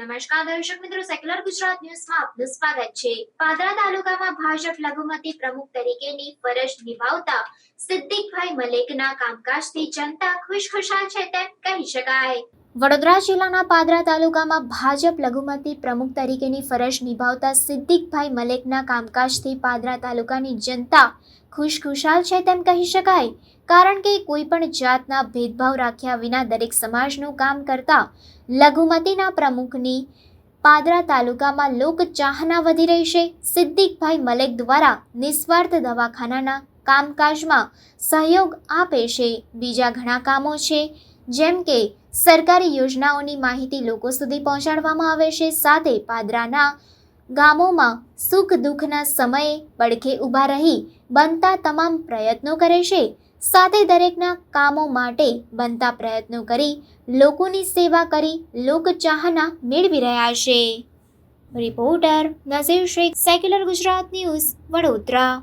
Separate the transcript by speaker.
Speaker 1: નમસ્કાર દર્શક મિત્રો સેક્યુલર ગુજરાત ન્યૂઝમાં આપનું સ્વાગત છે. પાદરા તાલુકામાં ભાજપ લઘુમતી પ્રમુખ તરીકેની ફરજ નિભાવતા સિદ્દીકભાઈ મલેકના કામકાજથી જનતા ખુશખુશાલ છે તેમ કહી શકાય. વડોદરા જિલ્લાના પાદરા તાલુકામાં ભાજપ લઘુમતી પ્રમુખ તરીકેની ફરજ નિભાવતા સિદ્દીકભાઈ મલેકના કામકાજથી પાદરા તાલુકાની જનતા ખુશખુશાલ છે તેમ કહી શકાય. કારણ કે કોઈ પણ જાતના ભેદભાવ રાખ્યા વિના દરેક સમાજનું કામ કરતા લઘુમતીના પ્રમુખની પાદરા તાલુકામાં લોકચાહના વધી રહી છે. સિદ્દીકભાઈ મલેક દ્વારા નિસ્વાર્થ દવાખાનાના કામકાજમાં સહયોગ આપે છે. બીજા ઘણા કામો છે. જેમ કે, સરકારી યોજનાઓની માહિતી લોકો સુધી પહોંચાડવામાં આવે છે, સાથે પાદરાના ગામોમાં સુખ દુઃખના સમયે પડખે ઊભા રહી બનતા તમામ પ્રયત્નો કરે છે. સાથે દરેકના કામો માટે બનતા પ્રયત્નો કરી, લોકોની સેવા કરી, લોકચાહના મેળવી રહ્યા છે. Reporter Nazir Shaikh secular Gujarat news Vadodara.